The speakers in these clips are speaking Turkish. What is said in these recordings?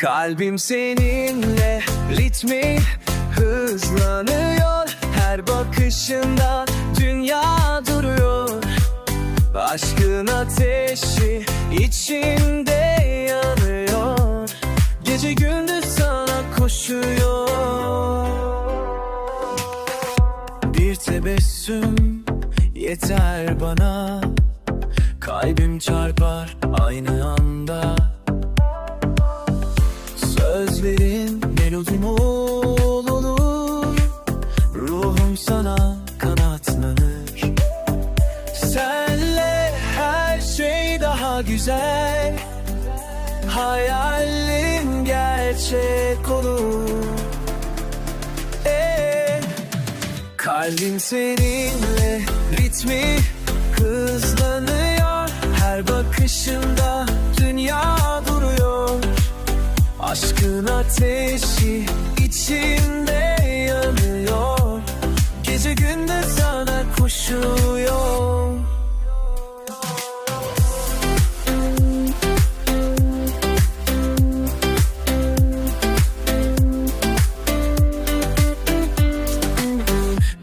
Kalbim seninle ritmi hızlanıyor. Her bakışında dünya duruyor. Aşkın ateşi içimde yanıyor. Gece gündüz sana koşuyor. Bir tebessüm yeter bana. Kalbim çarpar aynı anda Sözlerin melodim olur. Ruhum sana kanatlanır. Senle her şey daha güzel. Hayallerim gerçek olur. Ee, Kalbim seninle ritmi hızlanıyor. Her bakışında Aşkın ateşi içimde yanıyor. Gece gündüz sana koşuyor.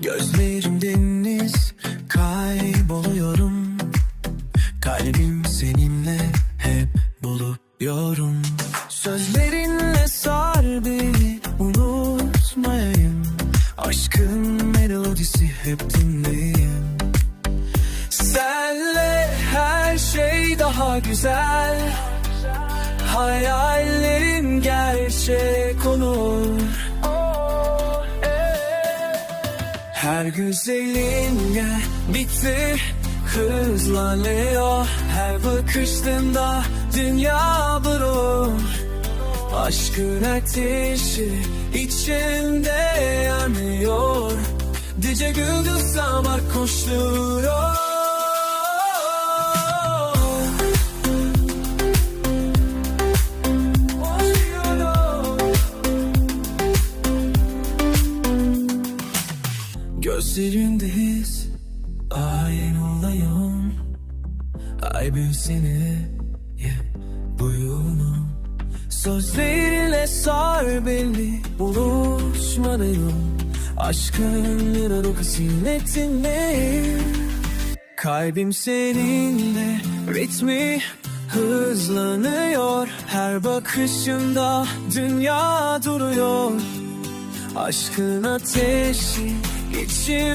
Gözlerim hep dinleyeyim Senle her şey daha güzel. Hayallerim gerçek olur. Her güzelinle bitti Hızlanıyor. Her bakıştığında dünya durur Aşkın ateşi içimde yanıyor Gece gündüz sabah koşturuyor. Gözlerinde his Aynı olayım. Ay bir seni yeah, Buyurun. Sözleriyle sar beni Buluşmalıyım Aşkın liralık sinetinde Kalbim seninle Ritmi hızlanıyor. Her bakışında dünya duruyor. Aşkın ateşi içim